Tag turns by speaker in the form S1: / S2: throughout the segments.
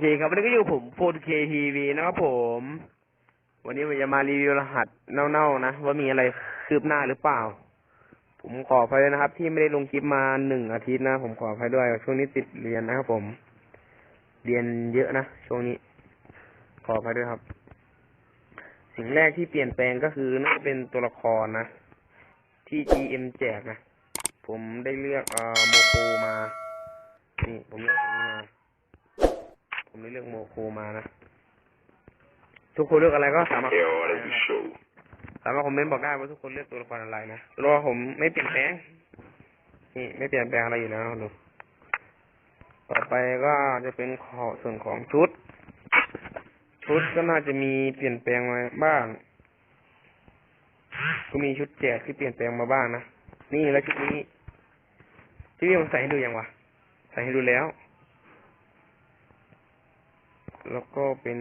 S1: เคครับวันนี้ก็อยู่ผม 4K TV นะครับผม วันนี้ผมจะมารีวิวรหัสเน่าๆนะ ว่ามีอะไรคืบหน้าหรือเปล่า ผมขออภัยนะครับ ที่ไม่ได้ลงคลิปมาหนึ่งอาทิตย์นะ ผมขออภัยด้วยช่วงนี้ติดเรียนนะครับผม เรียนเยอะนะช่วงนี้ ขออภัยด้วยครับ สิ่งแรกที่เปลี่ยนแปลงก็คือน่าจะเป็นตัวละครนะที่ GM แจกนะ ผมได้เลือกเอ่อโมโคมา นี่ผมเลือกมา ผมได้เลือกโมโคมานะ ทุกคนเลือกอะไรก็สามารถ
S2: É hora do show.
S1: สามารถคอมเมนต์บอกได้ว่าทุกคนเลือกตัวละครอะไรนะตัวละครผมไม่เปลี่ยนแปลงนี่ไม่เปลี่ยนแปลงอะไรอยู่แล้วนะดูต่อไปก็จะเป็นขอส่วนของชุด ชุดก็น่าจะมีเปลี่ยนแปลงมาบ้างก็มีชุดแจกที่เปลี่ยนแปลงมาบ้างนะนี่แล้วชุดนี้ที่พี่ผมใส่ให้ดูยังวะใส่ให้ดูแล้ว แล้วก็เป็น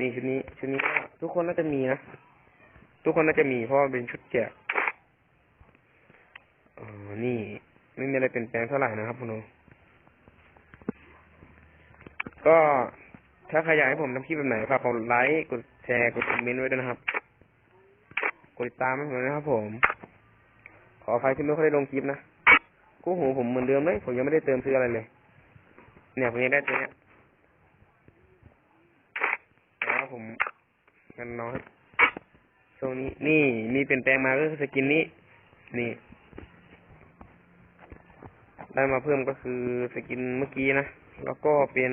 S1: นี่ชุดนี้ชุดนี้ทุกคนน่าจะมีนะทุกคนน่าจะมีเพราะเป็นชุดแจกออนี่ไม่มีอะไรเปลี่ยนแปลงเท่าไหร่นะครับคุณโนก็ถ้าใครอยากให้ผมทำคลิปแบบไหนฝากกดไลค์กดแชร์กดคอมเมนต์ไว้ด้วยนะครับ กดติดตามให้ผมนะครับ ผม ขออภัยที่ไม่ค่อยได้ลงคลิปนะกู้หูผมเหมือนเดิมเลย ผมยังไม่ได้เติมซื้ออะไรเลย เนี่ยผมยังได้ตัวเนี้ย แล้ว ผมกันน้อยช่วงนี้นี่มีเปลี่ยนแปลงมาก็คือสกินนี้ นี่ ได้มาเพิ่มก็คือสกินเมื่อกี้นะ แล้วก็เป็น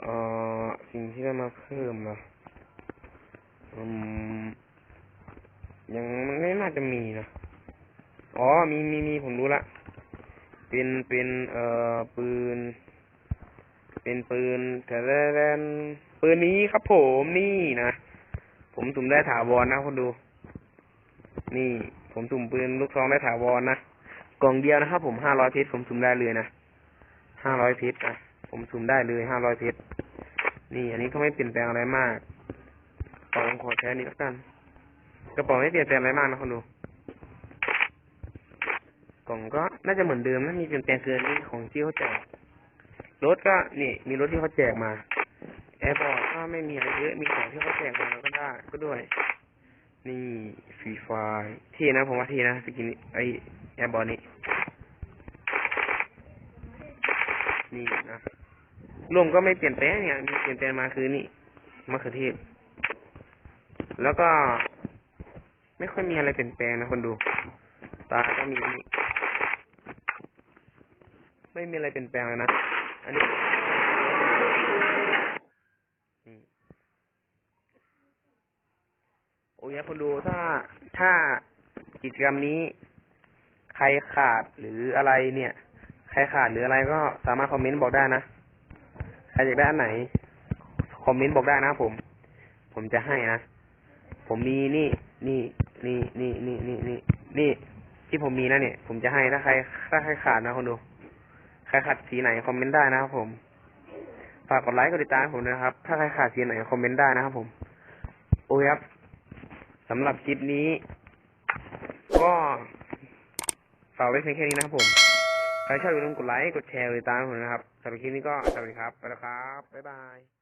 S1: เอ่อสิ่งที่ได้มาเพิ่มนะอืมยังมันไม่น่าจะมีนะ อ๋อ มีมีมีผมรู้ละ เป็นเป็นเอ่อปืน เป็นปืนแต่แรนปืนนี้ครับผมนี่นะผมสุ่มได้ถาวรนะคนดู นี่ ผมสุ่มปืนลูกซองได้ถาวรนะกล่องเดียวนะครับผมห้าร้อยเพชรผมสุ่มได้เลยนะห้าร้อยเพชรนะผมสุ่มได้เลยห้าร้อยเพชรนี่ อันนี้ก็ไม่เปลี่ยนแปลงอะไรมากกล่องขอแค่นี้แล้วกันกระเป๋าไม่เปลี่ยนแปลงอะไรมากนะคนดูกล่องก็น่าจะเหมือนเดิมนะมีเปลี่ยนแปลงคืออันของที่เขาแจก รถก็นี่มีรถที่เขาแจกมาแอร์พอร์ตก็ไม่มีอะไรเยอะมีของที่เขาแจกมาก็ได้ก็ด้วย นี่ฟรีไฟที่นะผมว่าที่นะสกินนี้ไอแอร์บอลนี้นี่นะรวมก็ไม่เปลี่ยนแปลงเนี่ยมีเปลี่ยนแปลงมาคือนี่มะเขือเทศแล้วก็ ไม่ค่อยมีอะไรเปลี่ยนแปลงนะคนดู ตาก็มีนี่ไม่มีอะไรเปลี่ยนแปลงเลยนะ อันนี้อืมโอ้ยคนดูถ้าถ้ากิจกรรมนี้ ใครขาดหรืออะไรเนี่ย ใครขาดหรืออะไรก็สามารถคอมเมนต์บอกได้นะ ใครอยากได้อันไหน คอมเมนต์บอกได้นะผม ผมจะให้นะ ผมมีนี่ นี่นี่นี่นี่นี่นี่นี่ที่ผมมีนะเนี่ย ผมจะให้ถ้าใคร ถ้าใครขาดนะคนดู ใครขาดสีไหนคอมเมนต์ได้นะครับผม ฝากกดไลค์กดติดตามผมนะครับ ถ้าใครขาดสีไหนคอมเมนต์ได้นะครับผม โอ้ยครับสำหรับคลิปนี้ ก็ฝากไว้เพียงแค่นี้นะครับผม ใครชอบอย่าลืมกดไลค์ กดแชร์ กดติดตามผมนะครับสำหรับคลิปนี้ก็สวัสดีครับ ไปแล้วครับ บ๊ายบาย